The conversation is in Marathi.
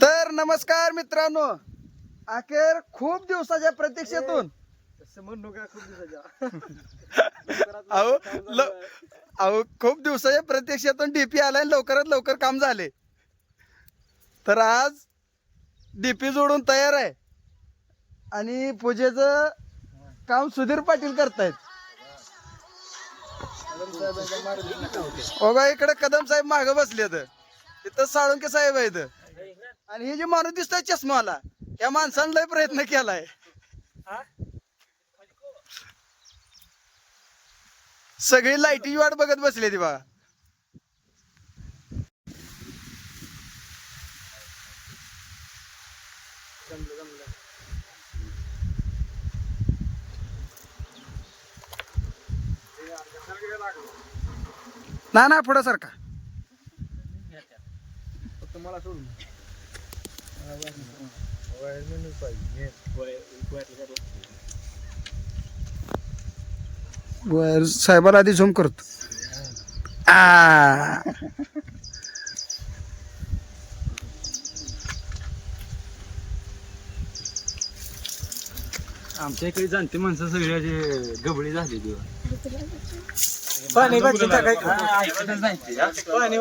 तर नमस्कार मित्रांनो. अखेर खूप दिवसाच्या प्रतीक्षेतून. अहो ल- अहो खूप दिवसाच्या प्रतीक्षेतून डीपी आलाय आणि लवकरात लवकर काम झाले. तर आज डीपी जोडून तयार आहे. आणि पूजेचं काम सुधीर पाटील करतायत. बघा इकडे कदम साहेब माग बसले इथं साळुंके साहेब आहेत. आणि हे जे माणूस दिसतोय चष्माला या माणसानं लय प्रयत्न केलाय. सगळी लाईटी वाट बघत बसली ती बघा ना ना पुढं सारखा. तुम्हाला सोडून वर साहेबाला आधी झूम करतो. आ. आमच्या इकडे जाणते माणसं सगळी अशी गबळी झाली पाणी बघ टाकायचं. पाणी